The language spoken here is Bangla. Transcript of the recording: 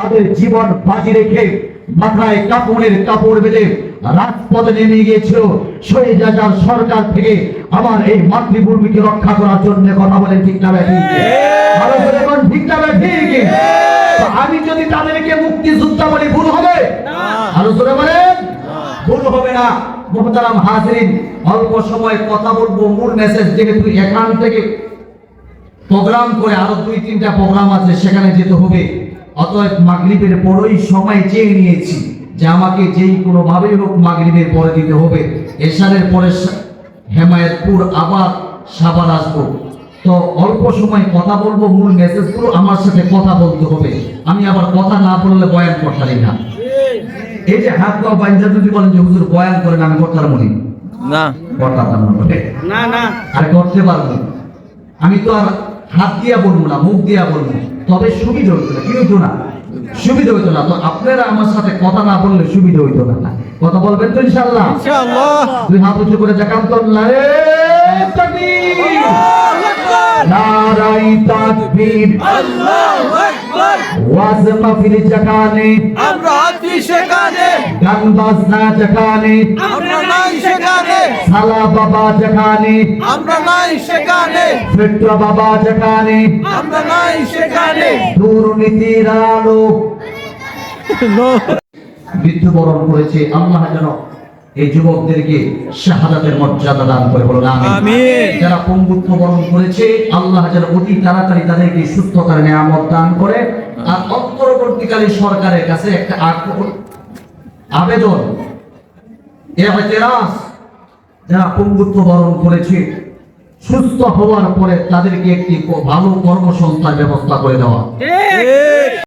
তাদের জীবন বাজি রেখে মাথায় কাপড়ের কাপড় বেঁধে রাজপথে নেমে গিয়েছিল। শহীদ রাজার সরকার থেকে আমার এই মাতৃভূমিকে রক্ষা করার জন্য কথা বলেন ঠিক না ভালো করে এখন ঠিক না ব্যাঠি আমি যদি তাদেরকে মুক্তি যোদ্ধা বলি ভুল হবে? ভালো করে বলেন ভুল হবে না। মোহতারাম হাজরিন অল্প সময় কথা বলব মূল মেসেজ যেহেতু এখান থেকে প্রোগ্রাম করে আরও দুই তিনটা প্রোগ্রাম আছে সেখানে যেতে হবে। অতএব মাগরিবের পরেই সময় চেয়ে নিয়েছি যে আমাকে যেই কোনো ভাবেই হোক মাগরিবের পরে দিতে হবে। এশারের পরে হেমায়েতপুর আবার সাবার আসব। তো অল্প সময় কথা বলব মূল মেসেজগুলো আমার সাথে কথা বলতে হবে। আমি আবার কথা না বললে বয়ান করতারি না। এই যে হাত পা বাইন্দা যদি বলেন যে হুজুর বয়ান করেন আমি করতার মনে। না। করতাম না না না। আর করতে পারব আমি তো আর হাত দিয়া বলব না মুখ দিয়া বলব তবে সুবিধা হইতো না কি হইতো না? সুবিধা হইতো না। তো আপনারা আমার সাথে কথা না বললে সুবিধা হইতো না। কথা বলবেন তো ইনশাল্লাহ ইনশাআল্লাহ। দুই হাত উঁচু করে দেখান তো। নারে তাকবীর। নারাই তাকবীর। আল্লাহু আকবার। ওয়াজ মাহফিল যেখানে। আমরা আছি সেখানে। গান বাজনা যেখানে। আমরা সেখানে। সালা বাবা যেখানে। আমরা নাই সেখানে। বাবা যেখানে। আমরা নাই সেখানে। দুর্নীতির আলো। মৃত্যুবরণ করেছে আল্লাহ যেন এই যুবকদেরকে শাহাদাতের মর্যাদা দান করে বলুন আমিন। যারা পঙ্গুত্ব বরণ করেছে আল্লাহ যেন অতি তাড়াতাড়ি তাদেরকে সুস্থতার নিয়ামত দান করে। আর অন্তর্বর্তীকালে সরকারের কাছে একটা আগ- যারা পঙ্গুত্ব বরণ করেছে সুস্থ হওয়ার পরে তাদেরকে একটি ভালো কর্মসংস্থান ব্যবস্থা করে দেওয়া।